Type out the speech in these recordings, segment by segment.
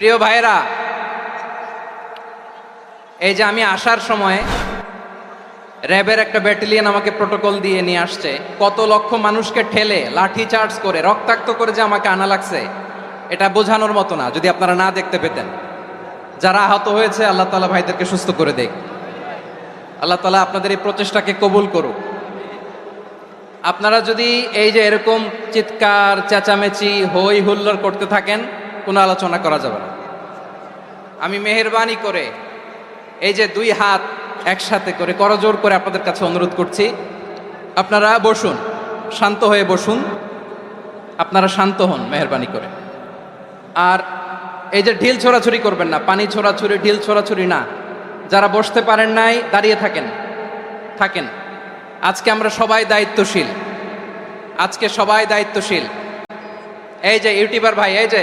প্রিয় ভাইরা এই যে আমি আসার সময় র্যাবের একটা ব্যাটালিয়ন আমাকে প্রোটোকল দিয়ে নিয়ে আসছে। কত লক্ষ মানুষকে ঠেলে, লাঠি চার্জ করে, রক্তাক্ত করে যে আমাকে আনা লাগছে, এটা বোঝানোর মতো না, যদি আপনারা না দেখতে পেতেন। যারা আহত হয়েছে, আল্লাহ তালা ভাইদেরকে সুস্থ করে দেখ। আল্লাহ তালা আপনাদের এই প্রচেষ্টাকে কবুল করুক। আপনারা যদি এই যে এরকম চিৎকার, চেঁচামেচি, হই হুল্লোড় করতে থাকেন কোনো আলোচনা করা যাবে না। আমি মেহরবানি করে এই যে দুই হাত একসাথে করে করজোর করে আপনাদের কাছে অনুরোধ করছি। আপনারা বসুন, শান্ত হয়ে বসুন। আপনারা শান্ত হন মেহরবানি করে। আর এই যে ঢিল ছোড়াছুরি করবেন না, পানি ছোড়াছুরি ঢিল ছোড়াছুরি না। যারা বসতে পারেন নাই, দাঁড়িয়ে থাকেন থাকেন। আজকে আমরা সবাই দায়িত্বশীল। আজকে সবাই দায়িত্বশীল। এই যে ইউটিউবার ভাই, এই যে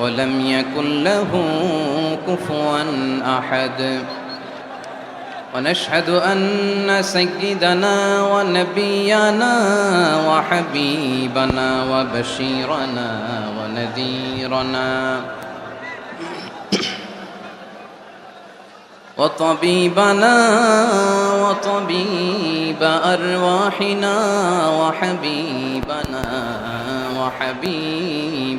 ولم يكن له كفوا أحد. ونشهد أن سيدنا ونبينا وحبيبنا وبشيرنا ونذيرنا وطبيبنا وطبيب أرواحنا وحبيبنا وحبيب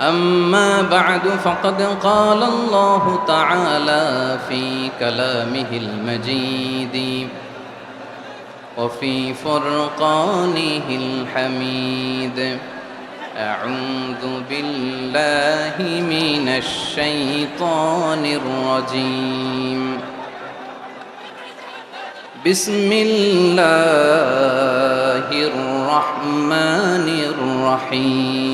أما بعد فقد قال الله تعالى في كلامه المجيد وفي فرقانه الحميد. أعوذ بالله من الشيطان الرجيم. بسم الله الرحمن الرحيم.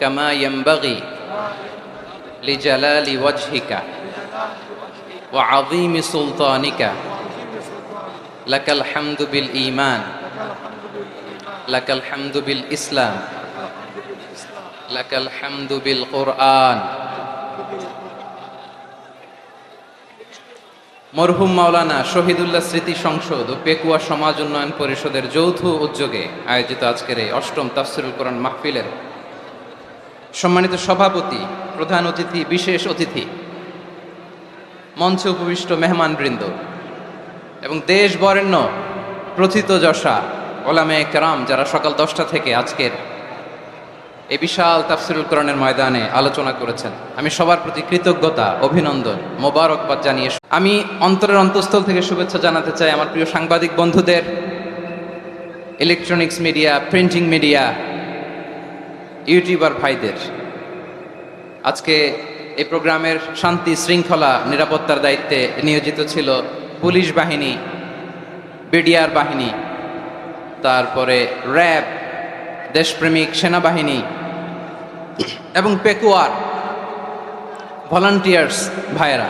كما ينبغي لجلال وجهك وعظيم سلطانك لك الحمد بالإيمان لك الحمد بالإسلام لك الحمد بالقرآن মরহুম মাওলানা শহীদুল্লাহ স্মৃতি সংসদ ও পেকুয়া সমাজ উন্নয়ন পরিষদের যৌথ উদ্যোগে আয়োজিত আজকের এই অষ্টম তাফসিরুল কোরআন মাহফিলের সম্মানিত সভাপতি, প্রধান অতিথি, বিশেষ অতিথি, মঞ্চে উপবিষ্ট মেহমানবৃন্দ এবং দেশ বরেণ্য প্রথিত যশা, ওলামে কেরাম, যারা সকাল দশটা থেকে আজকের এই বিশাল তাফসিরুল কোরআনের ময়দানে আলোচনা করেছেন। আমি সবার প্রতি কৃতজ্ঞতা, অভিনন্দন, মোবারকবাদ জানিয়ে আমি অন্তরের অন্তঃস্থল থেকে শুভেচ্ছা জানাতে চাই আমার প্রিয় সাংবাদিক বন্ধুদের electronics media printing media YouTuber ভাইদের। আজকে এই প্রোগ্রামের শান্তি শৃঙ্খলা নিরাপত্তার দায়িত্বে নিয়োজিত ছিল পুলিশ বাহিনী, বিডিআর বাহিনী, তারপরে র্যাব, দেশপ্রেমিক সেনাবাহিনী এবং পেকুয়ার ভলান্টিয়ার্স ভাইয়েরা।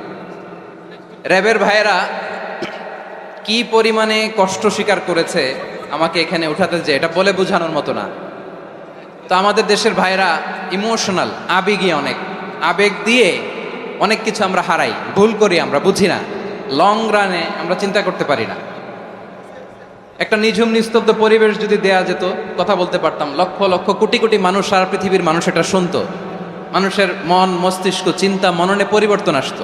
র্যাবের ভাইয়েরা, কি পরিমাণে কষ্ট স্বীকার করেছে আমাকে এখানে উঠাতে যে, এটা বলে বোঝানোর মতো না। তো আমাদের দেশের ভাইয়েরা ইমোশনাল, আবেগী অনেক। আবেগ দিয়ে অনেক কিছু আমরা হারাই, ভুল করি আমরা, বুঝি না। লং রানে আমরা চিন্তা করতে পারি না। একটা নিঝুম, নিস্তব্ধ পরিবেশ যদি দেয়া যেত, কথা বলতে পারতাম, লক্ষ লক্ষ কোটি কোটি মানুষ সারা পৃথিবীর মানুষ এটা শুনতো। মানুষের মন, মস্তিষ্ক, চিন্তা, মননে পরিবর্তন আসতো।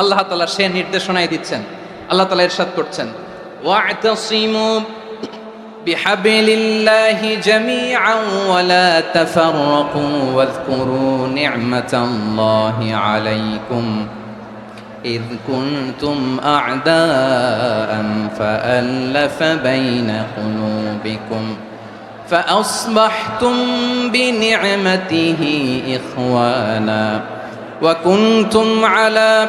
আল্লাহ তালা সে নির্দেশনাই দিচ্ছেন আল্লাহ তালা ইরশাদ করছেন واعتصموا بحبل الله جميعا ولا تفرقوا واذكروا نعمة الله عليكم إذ كنتم أعداء فألف بين قلوبكم فأصبحتم بنعمته إخوانا وكنتم على